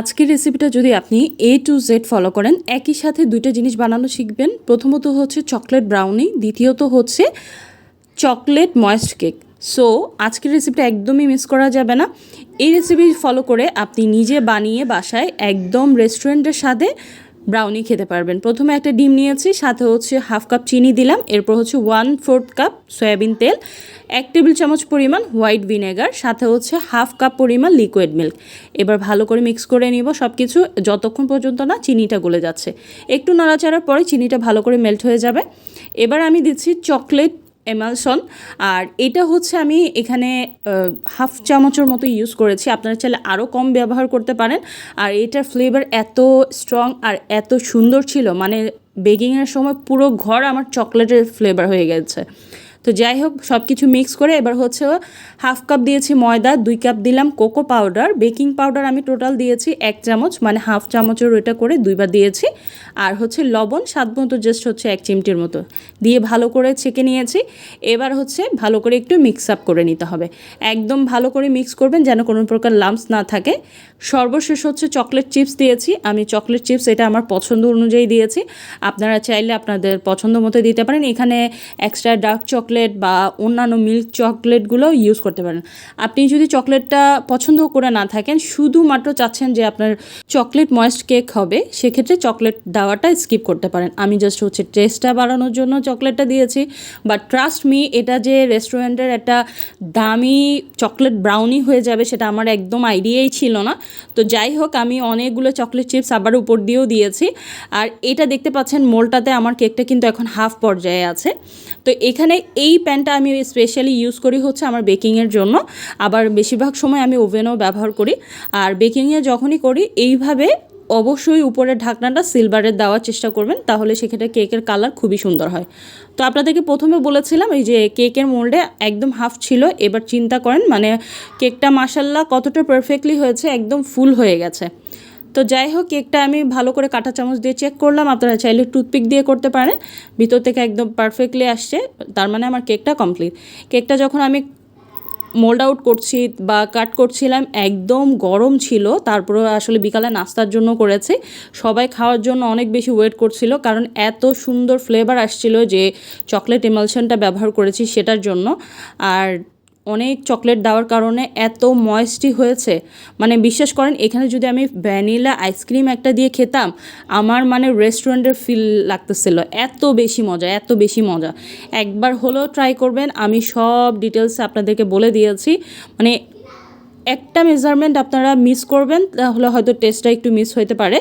আজকের রেসিপিটা যদি আপনি এ টু জেড ফলো করেন, একই সাথে দুইটা জিনিস বানানো শিখবেন। প্রথমত হচ্ছে চকলেট ব্রাউনি দ্বিতীয়ত হচ্ছে চকলেট ময়েস্ট কেক সো আজকের রেসিপিটা একদমই মিস করা যাবে না। এই রেসিপি ফলো করে আপনি নিজে বানিয়ে বাসায় একদম রেস্টুরেন্টের সাথে ব্রাউনি খেতে পারবেন। প্রথমে একটা ডিম নিয়েছি, সাথে হচ্ছে হাফ কাপ চিনি দিলাম, এরপর হচ্ছে ওয়ান ফোর্থ কাপ সয়াবিন তেল, এক টেবিল চামচ পরিমাণ হোয়াইট ভিনেগার সাথে হচ্ছে হাফ কাপ পরিমাণ লিকুইড মিল্ক এবার ভালো করে মিক্স করে নিব সব কিছু যতক্ষণ পর্যন্ত না চিনিটা গলে যাচ্ছে। একটু নাড়াচাড়ার পরে চিনিটা ভালো করে মেল্ট হয়ে যাবে। এবার আমি দিচ্ছি চকলেট এমালসন আর এটা হচ্ছে আমি এখানে হাফ চামচের মতো ইউজ করেছি। আপনারা চাইলে আরও কম ব্যবহার করতে পারেন। আর এটার ফ্লেভার এত স্ট্রং আর এত সুন্দর ছিল। মানে বেকিংয়ের সময় পুরো ঘর আমার চকলেটের ফ্লেভার হয়ে গেছে। তো যাই হোক সব কিছু মিক্স করে এবার হচ্ছে হাফ কাপ দিয়েছি ময়দা, দুই কাপ দিলাম কোকো পাউডার বেকিং পাউডার আমি টোটাল দিয়েছি এক চামচ মানে হাফ চামচের ওইটা করে দুইবার দিয়েছি। আর হচ্ছে লবণ, স্বাদ মতো জাস্ট হচ্ছে এক চিমটির মতো। দিয়ে ভালো করে ছেঁকে নিয়েছি। এবার হচ্ছে ভালো করে একটু মিক্স আপ করে নিতে হবে। একদম ভালো করে মিক্স করবেন যেন কোনো প্রকার লাম্পস না থাকে। সর্বশেষ হচ্ছে চকলেট চিপস দিয়েছি। আমি চকলেট চিপস এটা আমার পছন্দ অনুযায়ী দিয়েছি। আপনারা চাইলে আপনাদের পছন্দ মতো দিতে পারেন। এখানে এক্সট্রা ডার্ক চকলেট বা অন্যান্য মিল্ক চকলেটগুলো ইউজ করতে পারেন। আপনি যদি চকলেটটা পছন্দ করে না থাকেন, শুধুমাত্র চাচ্ছেন যে আপনার চকলেট ময়েস্ট কেক হবে, সেক্ষেত্রে চকলেট দেওয়াটা স্কিপ করতে পারেন। আমি জাস্ট হচ্ছে টেস্টটা বাড়ানোর জন্য চকলেটটা দিয়েছি। বাট ট্রাস্ট মি এটা যে রেস্টুরেন্টের একটা দামি চকলেট ব্রাউনি হয়ে যাবে, সেটা আমার একদম আইডিয়াই ছিল না। তো যাই হোক, আমি অনেকগুলো চকলেট চিপস আবার উপর দিয়েও দিয়েছি। আর এটা দেখতে পাচ্ছেন মোলটাতে আমার কেকটা কিন্তু এখন হাফ পর্যায়ে আছে। তো এখানে এই প্যানটা আমি স্পেশালি ইউজ করি হচ্ছে আমার বেকিংয়ের জন্য। আবার বেশিরভাগ সময় আমি ওভেনও ব্যবহার করি। আর বেকিংয়ে যখনই করি, এইভাবে অবশ্যই উপরের ঢাকনাটা সিলভারের দেওয়ার চেষ্টা করবেন, তাহলে সেক্ষেত্রে কেকের কালার খুবই সুন্দর হয়। তো আপনাদেরকে প্রথমে বলেছিলাম, এই যে কেকের মোল্ডে একদম হাফ ছিল, এবার চিন্তা করেন মানে কেকটা মাসাল্লাহ কতটা পারফেক্টলি হয়েছে, একদম ফুল হয়ে গেছে। তো যাই হোক, কেকটা আমি ভালো করে কাঁটা চামচ দিয়ে চেক করলাম। আপনারা চাইলে টুথপিক দিয়ে করতে পারেন। ভিতর থেকে একদম পারফেক্টলি আসছে। তার মানে আমার কেকটা কমপ্লিট কেকটা যখন আমি মোল্ড আউট করছি বা কাট করছিলাম, একদম গরম ছিল। তারপরে আসলে বিকালে নাস্তার জন্য করেছি। সবাই খাওয়ার জন্য অনেক বেশি ওয়েট করছিল। কারণ এত সুন্দর ফ্লেভার আসছিল যে চকলেট এমালশনটা ব্যবহার করেছি সেটার জন্য। আর অনেক চকলেট দেওয়ার কারণে এত ময়েস্টি হয়েছে। মানে বিশ্বাস করেন, এখানে যদি আমি ভ্যানিলা আইসক্রিম একটা দিয়ে খেতাম, আমার মানে রেস্টুরেন্টের ফিল লাগতেছিল। এত বেশি মজা, এত বেশি মজা। একবার হলেও ট্রাই করবেন, আমি সব ডিটেলস আপনাদেরকে বলে দিয়েছি। মানে একটা মেজারমেন্ট আপনারা মিস করবেন, তাহলে হয়তো টেস্টটা একটু মিস হতে পারে।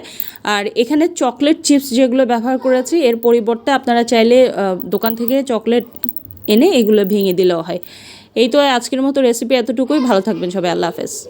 আর এখানে চকলেট চিপস যেগুলো ব্যবহার করেছি, এর পরিবর্তে আপনারা চাইলে দোকান থেকে চকলেট এনে এগুলো ভেঙে দিলেও হয়। এই তো আজকের মতো রেসিপি এতটুকুই। ভালো থাকবেন সবাই। আল্লাহ হাফেজ।